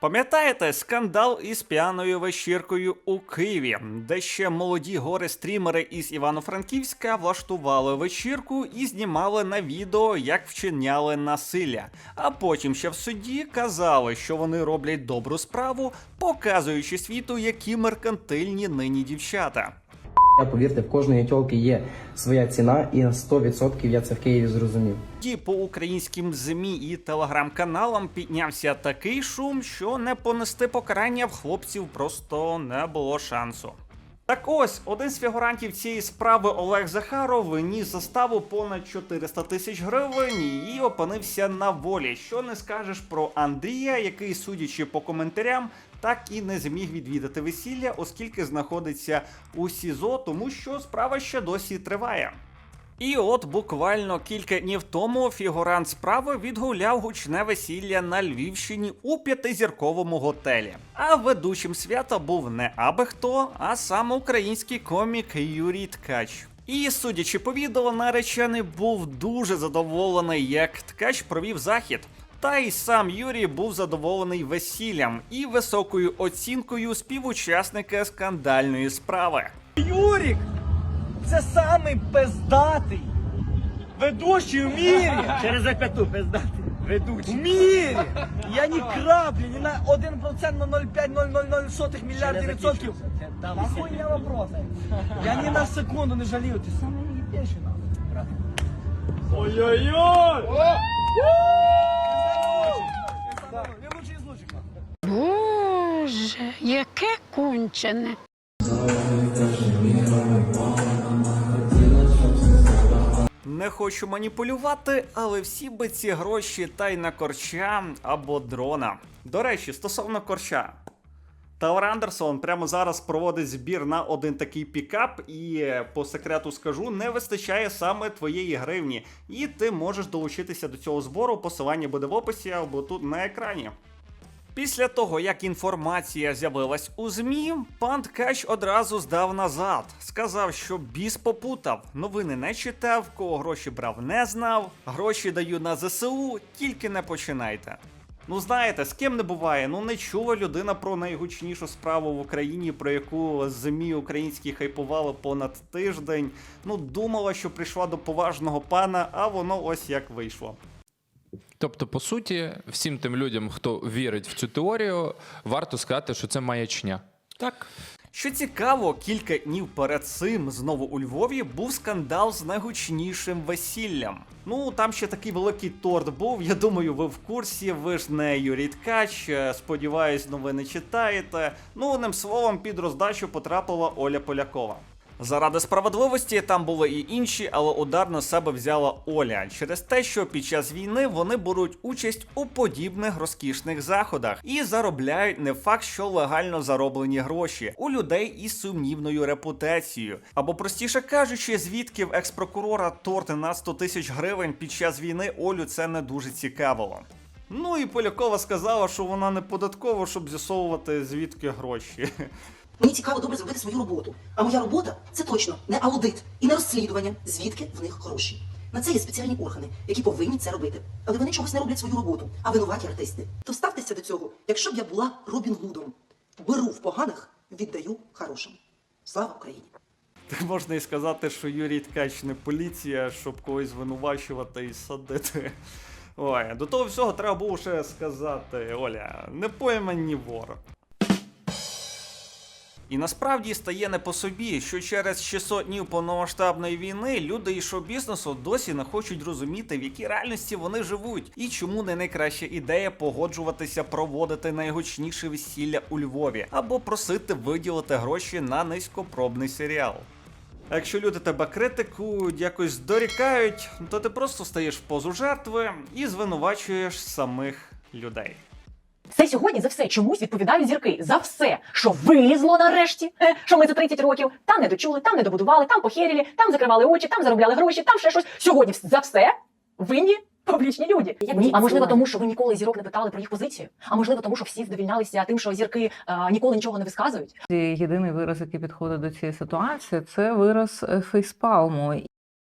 Пам'ятаєте скандал із п'яною вечіркою у Києві, де ще молоді гори стрімери із Івано-Франківська влаштували вечірку і знімали на відео, як вчиняли насилля. А потім ще в суді казали, що вони роблять добру справу, показуючи світу, які меркантильні нині дівчата. Я повірте, в кожної тілки є своя ціна, і на 100% я це в Києві зрозумів. І по українським змі і телеграм-каналам піднявся такий шум, що не понести покарання в хлопців просто не було шансу. Так ось один з фігурантів цієї справи Олег Захаров виніс заставу понад 400 тисяч гривень і опинився на волі. Що не скажеш про Андрія, який, судячи по коментарям, так і не зміг відвідати весілля, оскільки знаходиться у СІЗО, тому що справа ще досі триває. І от буквально кілька днів тому фігурант справи відгуляв гучне весілля на Львівщині у п'ятизірковому готелі. А ведучим свята був не аби хто, а сам український комік Юрій Ткач. І судячи по відео, наречений був дуже задоволений, як ткач провів захід. Та й сам Юрій був задоволений весіллям і високою оцінкою співучасника скандальної справи. Юрік! Це самий пиздатий ведучий в мірі! Через запяту пиздати. В Ведучий. мірі! Я ні краплі, ні на 1% на 0,5 мільярдів відсотків. Нахуй я вопроси? Я ні на секунду не жалію, ти самий їбейший нахуй. Ой-ой-ой! Я лучший із лучших нахуй. Боже, яке кончене. Хочу маніпулювати, але всі би ці гроші та й на корча або дрона. До речі, стосовно корча. Тавер Андерсон прямо зараз проводить збір на один такий пікап, і е, по секрету скажу, не вистачає саме твоєї гривні. І ти можеш долучитися до цього збору. Посилання буде в описі або тут на екрані. Після того, як інформація з'явилась у ЗМІ, пан Ткач одразу здав назад. Сказав, що біс попутав, новини не читав, кого гроші брав, не знав. Гроші даю на ЗСУ, тільки не починайте. Ну знаєте, з ким не буває, ну не чула людина про найгучнішу справу в Україні, про яку ЗМІ українські хайпували понад тиждень. Ну думала, що прийшла до поважного пана, а воно ось як вийшло. Тобто, по суті, всім тим людям, хто вірить в цю теорію, варто сказати, що це маячня. Так. Що цікаво, кілька днів перед цим знову у Львові був скандал з найгучнішим весіллям. Ну там ще такий великий торт був. Я думаю, ви в курсі. Ви ж не Юрій Ткач. е, Сподіваюсь, новини читаєте. Ну, одним словом, під роздачу потрапила Оля Полякова. Заради справедливості там були і інші, але удар на себе взяла Оля через те, що під час війни вони беруть участь у подібних розкішних заходах і заробляють не факт, що легально зароблені гроші у людей із сумнівною репутацією. Або простіше кажучи, звідки в екс-прокурора торти на 100 тисяч гривень під час війни Олю це не дуже цікавило. Ну і Полякова сказала, що вона не податкова, щоб з'ясовувати звідки гроші. Мені цікаво добре зробити свою роботу. А моя робота це точно не аудит і не розслідування, звідки в них гроші. На це є спеціальні органи, які повинні це робити. Але вони чогось не роблять свою роботу, а винуваті артисти. То ставтеся до цього, якщо б я була Робін Гудом. Беру в поганих, віддаю хорошим. Слава Україні! Так можна і сказати, що Юрій Ткач не поліція, щоб когось звинувачувати і садити. Ой, до того всього треба було ще сказати, Оля, не поймані вор. І насправді стає не по собі, що через 600 днів повномасштабної війни люди із шоу-бізнесу досі не хочуть розуміти, в якій реальності вони живуть, і чому не найкраща ідея погоджуватися проводити найгучніше весілля у Львові, або просити виділити гроші на низькопробний серіал. А якщо люди тебе критикують, якось дорікають, то ти просто стаєш в позу жертви і звинувачуєш самих людей. Це сьогодні за все чомусь відповідають зірки за все, що вилізло нарешті, е, що ми за 30 років там не дочули, там не добудували, там похерілі, там закривали очі, там заробляли гроші, там ще щось. Сьогодні за все винні публічні люди. Як Ні, а можливо, тому що ви ніколи зірок не питали про їх позицію. А можливо, тому що всі задовільнялися тим, що зірки е, ніколи нічого не висказують. Єдиний вираз, який підходить до цієї ситуації, це вираз е, фейспалму.